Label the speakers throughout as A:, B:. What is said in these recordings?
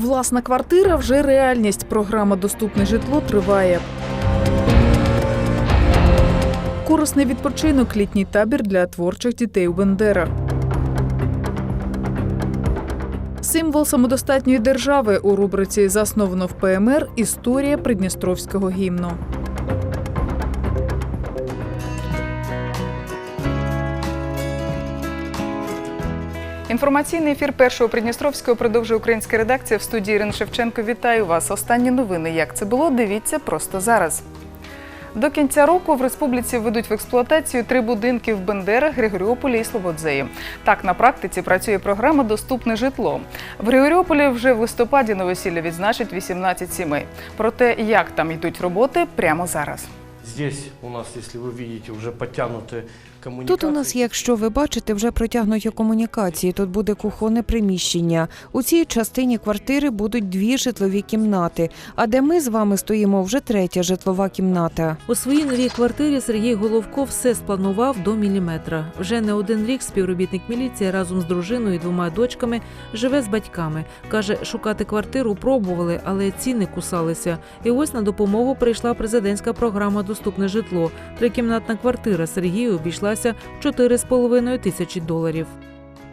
A: Власна квартира вже реальність. Програма Доступне житло триває. Корисний відпочинок, літній табір для творчих дітей у Бендерах. Символ самодостатньої держави у рубриці Засновано в ПМР Історія Придністровського гімну. Інформаційний ефір першого Придністровського продовжує українська редакція в студії Ірина Шевченко. Вітаю вас. Останні новини. Як це було? Дивіться просто зараз. До кінця року в республіці введуть в експлуатацію три будинки в Бендерах, Григоріополі і Слободзеї. Так на практиці працює програма Доступне житло. В Григоріополі вже в листопаді новосілля відзначать 18 сімей. Про те, як там йдуть роботи, прямо зараз.
B: Здесь у нас, если вы видите, уже подтянуты.
C: Тут у нас, якщо ви бачите, вже протягнуті комунікації. Тут буде кухонне приміщення. У цій частині квартири будуть дві житлові кімнати. А де ми з вами стоїмо, вже третя житлова кімната.
D: У своїй новій квартирі Сергій Головко все спланував до міліметра. Вже не один рік співробітник міліції разом з дружиною і двома дочками живе з батьками. Каже, шукати квартиру пробували, але ціни кусалися. І ось на допомогу прийшла президентська програма Доступне житло. Трикімнатна квартира Сергію обійшлася в 4,5 тисячі доларів.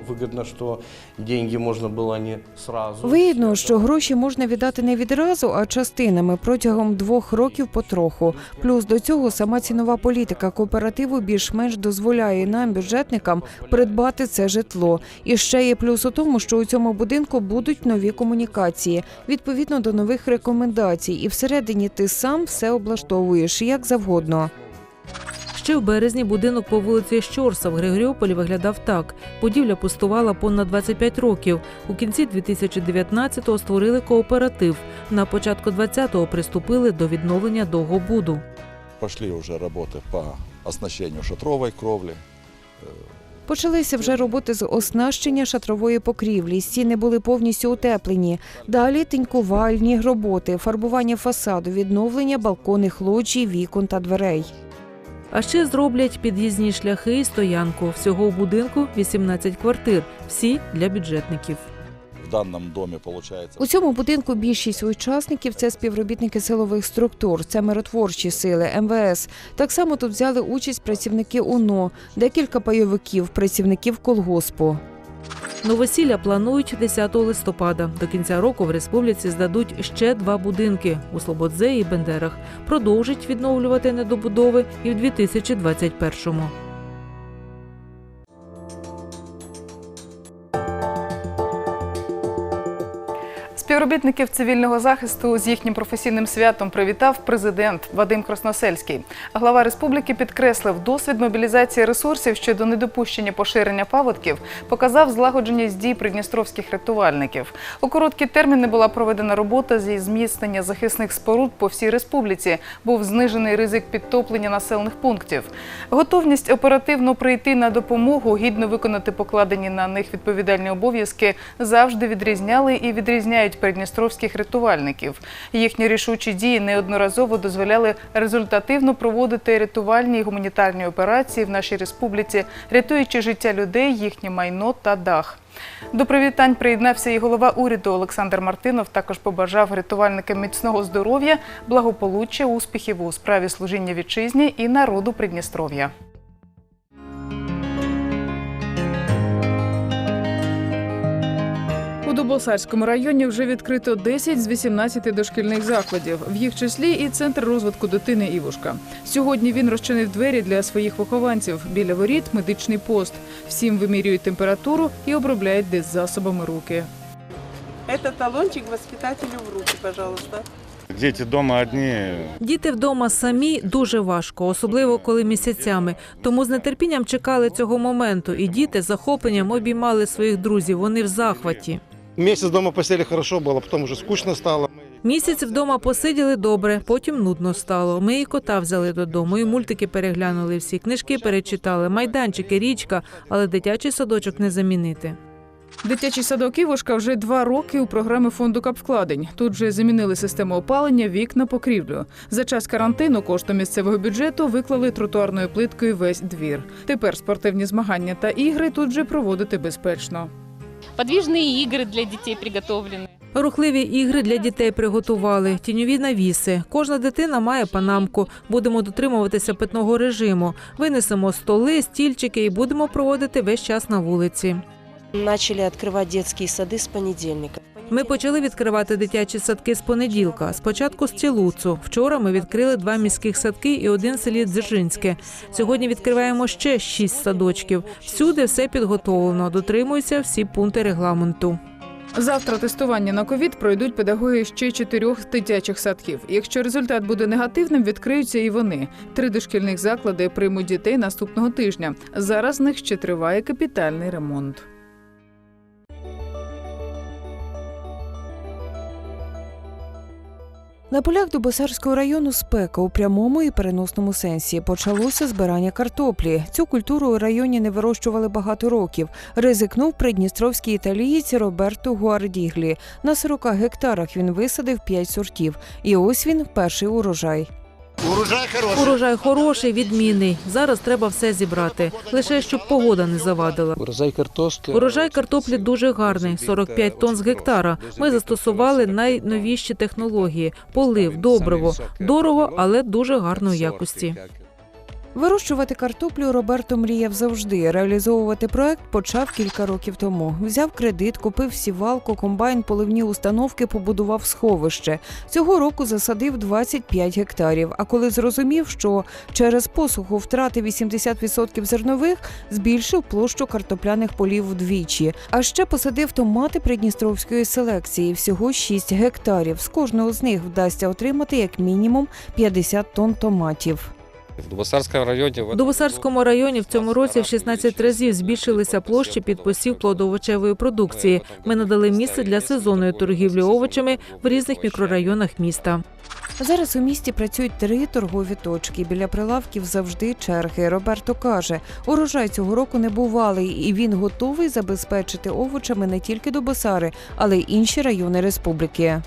B: Выгодно, что деньги можно было не сразу.
C: Видно, що гроші можна віддати не відразу, а частинами протягом двох років потроху. Плюс до цього сама цінова політика кооперативу більш-менш дозволяє нам, бюджетникам, придбати це житло. І ще є плюс у тому, що у цьому будинку будуть нові комунікації відповідно до нових рекомендацій. І всередині ти сам все облаштовуєш як завгодно.
D: Ще в березні будинок по вулиці Щорса в Григоріополі виглядав так. Будівля пустувала понад 25 років. У кінці 2019-го створили кооператив. На початку 20-го приступили до відновлення довгобуду.
E: Пошли уже работы по оснащению шатровой кровли.
C: Почалися вже роботи з оснащення шатрової покрівлі. Стіни були повністю утеплені. Далі тинькувальні роботи, фарбування фасаду, відновлення балконних лоджій, вікон та дверей.
D: А ще зроблять під'їзні шляхи і стоянку. Всього в будинку 18 квартир, всі для бюджетників.
E: В данном доме получается
C: У цьому будинку більшість учасників це співробітники силових структур, це миротворчі сили, МВС. Так само тут взяли участь працівники УНО, декілька пайовиків, працівників колгоспу.
D: Новосілля планують 10 листопада. До кінця року в республіці здадуть ще два будинки у Слободзеї і Бендерах. Продовжить відновлювати недобудови і в 2021-му.
A: Співробітників цивільного захисту з їхнім професійним святом привітав президент Вадим Красносельський. Глава республіки підкреслив, досвід мобілізації ресурсів щодо недопущення поширення паводків показав злагодженість дій придністровських рятувальників. У короткі терміни була проведена робота зі зміцнення захисних споруд по всій республіці. Був знижений ризик підтоплення населених пунктів. Готовність оперативно прийти на допомогу, гідно виконати покладені на них відповідальні обов'язки завжди відрізняли і відрізняють придністровських рятувальників. Їхні рішучі дії неодноразово дозволяли результативно проводити рятувальні і гуманітарні операції в нашій республіці, рятуючи життя людей, їхнє майно та дах. До привітань приєднався і голова уряду Олександр Мартинов. Також побажав рятувальникам міцного здоров'я, благополуччя, успіхів у справі служіння вітчизні і народу Придністров'я. У Дубосарському районі вже відкрито 10 з 18 дошкільних закладів, в їх числі і центр розвитку дитини Івушка. Сьогодні він розчинив двері для своїх вихованців. Біля воріт медичний пост. Всім вимірюють температуру і обробляють деззасобами руки.
F: Это талончик воспитателю в руки, пожалуйста.
G: Дети дома одни,
D: Діти вдома самі дуже важко, особливо коли місяцями. Тому з нетерпінням чекали цього моменту, і діти з захопленням обіймали своїх друзів. Вони в захваті.
H: Месяц дома посидели хорошо было, потом уже скучно стало.
D: Місяць вдома посиділи добре, потім нудно стало. Ми і кота взяли додому, і мультики переглянули всі, книжки перечитали, майданчики, річка, але дитячий садочок не замінити.
A: Дитячий садок Івушка вже два роки у програми фонду капвкладень. Тут вже замінили систему опалення, вікна, покрівлю. За час карантину коштом місцевого бюджету виклали тротуарною плиткою весь двір. Тепер спортивні змагання та ігри тут вже проводити безпечно
I: Подвижные игры для детей приготовлены.
D: Рухливі ігри для дітей приготували, тіньові навіси. Кожна дитина має панамку. Будемо дотримуватися питного режиму. Винесемо столи, стільчики і будемо проводити весь час на вулиці.
I: Начали открывать детские сады с понедельника.
D: Ми почали відкривати дитячі садки з понеділка. Спочатку з Цілуцу. Вчора ми відкрили два міських садки і один селі Дзержинське. Сьогодні відкриваємо ще шість садочків. Всюди все підготовлено. Дотримуються всі пункти регламенту.
A: Завтра тестування на ковід пройдуть педагоги ще чотирьох дитячих садків. Якщо результат буде негативним, відкриються і вони. Три дошкільних заклади приймуть дітей наступного тижня. Зараз в них ще триває капітальний ремонт.
C: На полях Дубосарського району спека у прямому і переносному сенсі почалося збирання картоплі. Цю культуру у районі не вирощували багато років. Ризикнув придністровський італієць Роберто Гуардіглі. На 40 гектарах він висадив 5 сортів. І ось він перший урожай.
D: Урожай хороший, відмінний. Зараз треба все зібрати. Лише щоб погода не завадила.
B: Урожай картошки.
D: Урожай картоплі дуже гарний 45 тонн з гектара. Ми застосували найновіші технології: полив, добриво. Дорого, але дуже гарної якості.
C: Вирощувати картоплю Роберто мріяв завжди. Реалізовувати проект почав кілька років тому. Взяв кредит, купив сівалку, комбайн, поливні установки, побудував сховище. Цього року засадив 25 гектарів. А коли зрозумів, що через посуху втратив 80% зернових, збільшив площу картопляних полів вдвічі. А ще посадив томати придністровської селекції. Всього 6 гектарів. З кожного з них вдасться отримати як мінімум 50 тонн томатів.
J: В Дубосарському районі
D: В Дубосарському районі в цьому році в 16 разів збільшилися площі під посів плодовочевої продукції. Ми надали місце для сезонної торгівлі овочами в різних мікрорайонах міста.
C: Зараз у місті працюють три торгові точки. Біля прилавків завжди черги. Роберто каже, урожай цього року не бувалий, і він готовий забезпечити овочами не тільки Дубосари, але й інші райони республіки.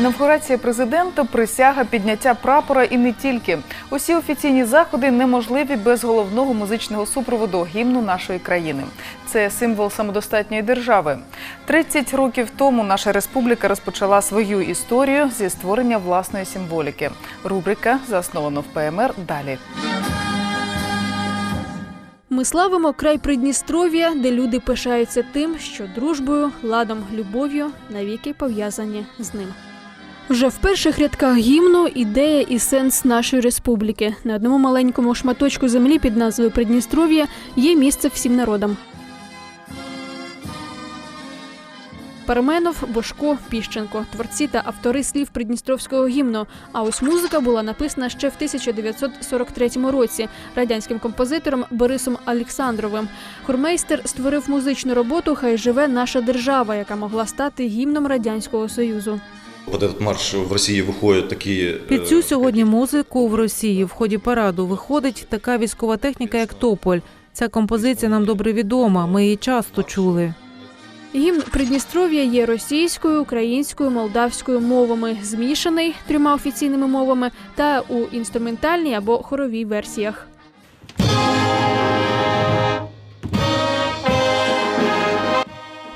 A: Інавгурація президента, присяга, підняття прапора і не тільки. Усі офіційні заходи неможливі без головного музичного супроводу гімну нашої країни. Це символ самодостатньої держави. 30 років тому наша республіка розпочала свою історію зі створення власної символіки. Рубрика засновано в ПМР. Далі.
K: Ми славимо край Придністров'я, де люди пишаються тим, що дружбою, ладом, любов'ю навіки пов'язані з ним. Вже в перших рядках гімну ідея і сенс нашої республіки. На одному маленькому шматочку землі під назвою Придністров'я є місце всім народам. Парменов, Бошко, Піщенко творці та автори слів придністровського гімну. А ось музика була написана ще в 1943 році радянським композитором Борисом Олександровим. Хормейстер створив музичну роботу Хай живе наша держава, яка могла стати гімном радянського союзу.
L: Под этот марш в Росії виходять такі
D: Під цю сьогодні музику в Росії в ході параду виходить така військова техніка, як Тополь. Ця композиція нам добре відома. Ми її часто чули.
K: Гімн Придністров'я є російською, українською, молдавською мовами, змішаний трьома офіційними мовами та у інструментальній або хоровій версіях.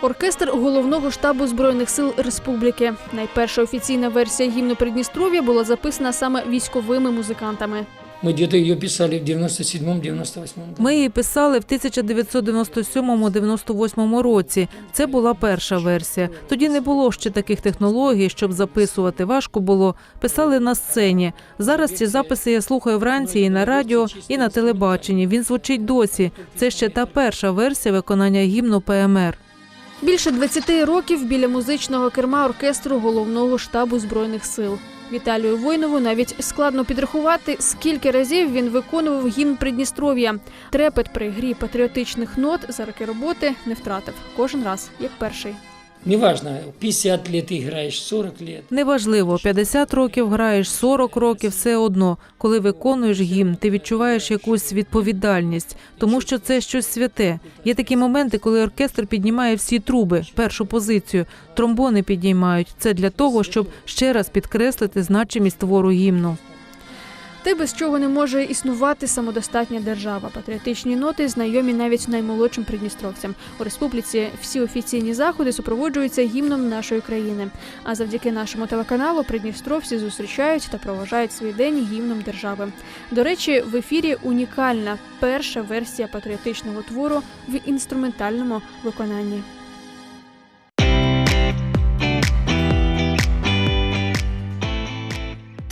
K: Оркестр головного штабу збройних сил республіки. Найперша офіційна версія гімну Придністров'я була записана саме військовими музикантами.
M: Мы где-то ее писали в 97-98
D: Ми її писали в 1997-98 році. Це була перша версія. Тоді не було ще таких технологій, щоб записувати. Важко було. Писали на сцені. Зараз ці записи я слухаю вранці і на радіо, і на телебаченні. Він звучить досі. Це ще та перша версія виконання гімну ПМР.
K: Більше 20 років біля музичного керма оркестру головного штабу збройних сил. Віталію Войнову навіть складно підрахувати, скільки разів він виконував гімн Придністров'я. Трепет при грі патріотичних нот за роки роботи не втратив кожен раз, як перший.
M: Неважно, 50 лет играешь, 40 лет.
D: Неважливо, 50 років граєш, 40 років, все одно. Коли виконуєш гімн, ти відчуваєш якусь відповідальність, тому що це щось святе. Є такі моменти, коли оркестр піднімає всі труби, першу позицію, тромбони підіймають. Це для того, щоб ще раз підкреслити значимість твору гімну.
K: Те, без чого не може існувати самодостатня держава. Патріотичні ноти знайомі навіть наймолодшим придністровцям. У республіці всі офіційні заходи супроводжуються гімном нашої країни. А завдяки нашому телеканалу придністровці зустрічають та проважають свій день гімном держави. До речі, в ефірі унікальна перша версія патріотичного твору в інструментальному виконанні.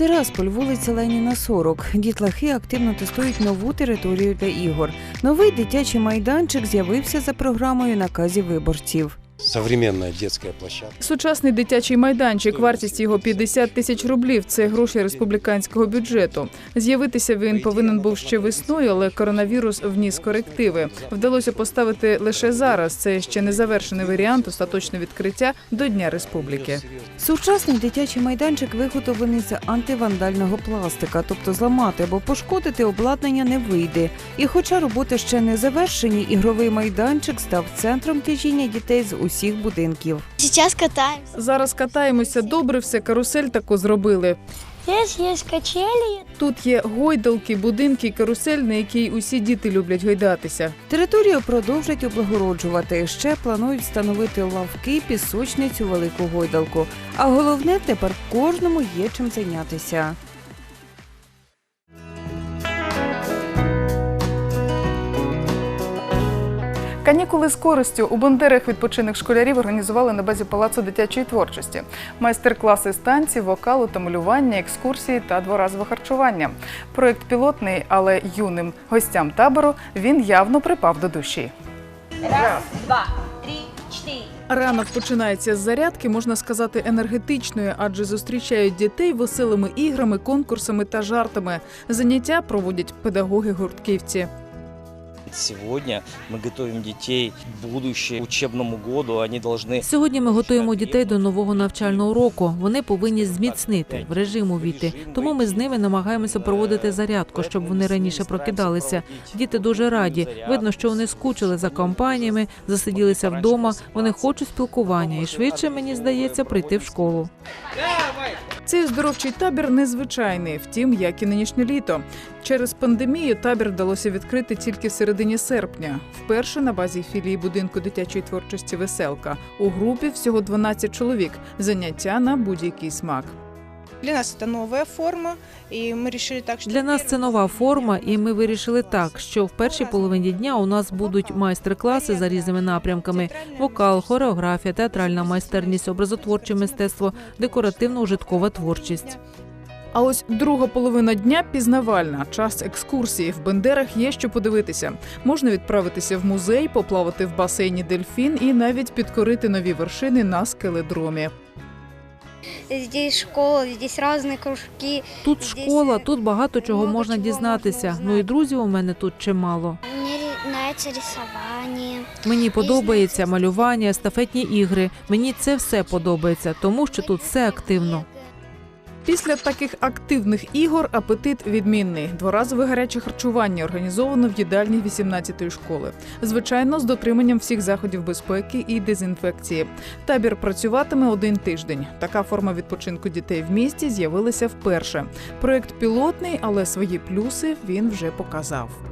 C: Тирасполь, вулиця Леніна 40. Дітлахи активно тестують нову територію для ігор. Новий дитячий майданчик з'явився за програмою наказів виборців.
J: Современная детская площадка.
A: Сучасний дитячий майданчик, вартість його 50 тисяч рублів. Це гроші республіканського бюджету. З'явитися він повинен був ще весною, але коронавірус вніс корективи. Вдалося поставити лише зараз. Це ще не завершений варіант остаточного відкриття до Дня Республіки.
C: Сучасний дитячий майданчик виготовлений з антивандального пластика, тобто зламати або пошкодити обладнання не вийде. І хоча роботи ще не завершені, ігровий майданчик став центром тяжіння дітей з усіх будинків.
K: Зараз катаємося.
A: Зараз катаємося добре, все карусель таку зробили.
K: Є качелі.
A: Тут є гойдалки, будинки, карусель, на якій усі діти люблять гойдатися.
C: Територію продовжать облагороджувати. Ще планують встановити лавки, пісочницю, велику гойдалку. А головне тепер кожному є чим зайнятися.
A: Канікули з користю у Бандерах відпочинок школярів організували на базі палацу дитячої творчості. Майстер-класи з танців, вокалу та малювання, екскурсії та дворазове харчування. Проєкт пілотний, але юним гостям табору він явно припав до душі. Раз два трішні Ранок починається з зарядки, можна сказати, енергетичної, адже зустрічають дітей веселими іграми, конкурсами та жартами. Заняття проводять педагоги-гуртківці.
N: Сегодня мы готовим детей к будущему учебному году. Они должны
D: Сьогодні ми готуємо дітей до нового навчального року. Вони повинні зміцнити в режим увійти. Тому ми з ними намагаємося проводити зарядку, щоб вони раніше прокидалися. Діти дуже раді. Видно, що вони скучили за компаніями, засиділися вдома. Вони хочуть спілкування і швидше мені здається прийти в школу.
A: Цей здоровчий табір незвичайний, втім, як і нинішнє літо. Через пандемію табір вдалося відкрити тільки в середині серпня. Вперше на базі філії будинку дитячої творчості Веселка. У групі всього 12 чоловік. Заняття на будь-який смак.
F: Для нас это новая форма, и мы решили так, что...
D: Для нас це нова форма, і ми вирішили так, що в першій половині дня у нас будуть майстер-класи за різними напрямками: вокал, хореографія, театральна майстерність, образотворче мистецтво, декоративно-ужиткова творчість.
A: А ось друга половина дня пізнавальна. Час екскурсії. В Бендерах є що подивитися. Можна відправитися в музей, поплавати в басейні дельфін і навіть підкорити нові вершини на скеледромі.
K: Здесь школа, здесь різні кружки.
D: Тут школа, тут багато чого можна дізнатися. Ну і друзів у мене тут чимало.
K: Мені подобається рисування.
D: Мені подобається малювання, естафетні ігри. Мені це все подобається, тому що тут все активно.
A: Після таких активних ігор апетит відмінний. Дворазове гаряче харчування організовано в їдальні 18-ї школи. Звичайно, з дотриманням всіх заходів безпеки і дезінфекції. Табір працюватиме один тиждень. Така форма відпочинку дітей в місті з'явилася вперше. Проект пілотний, але свої плюси він вже показав.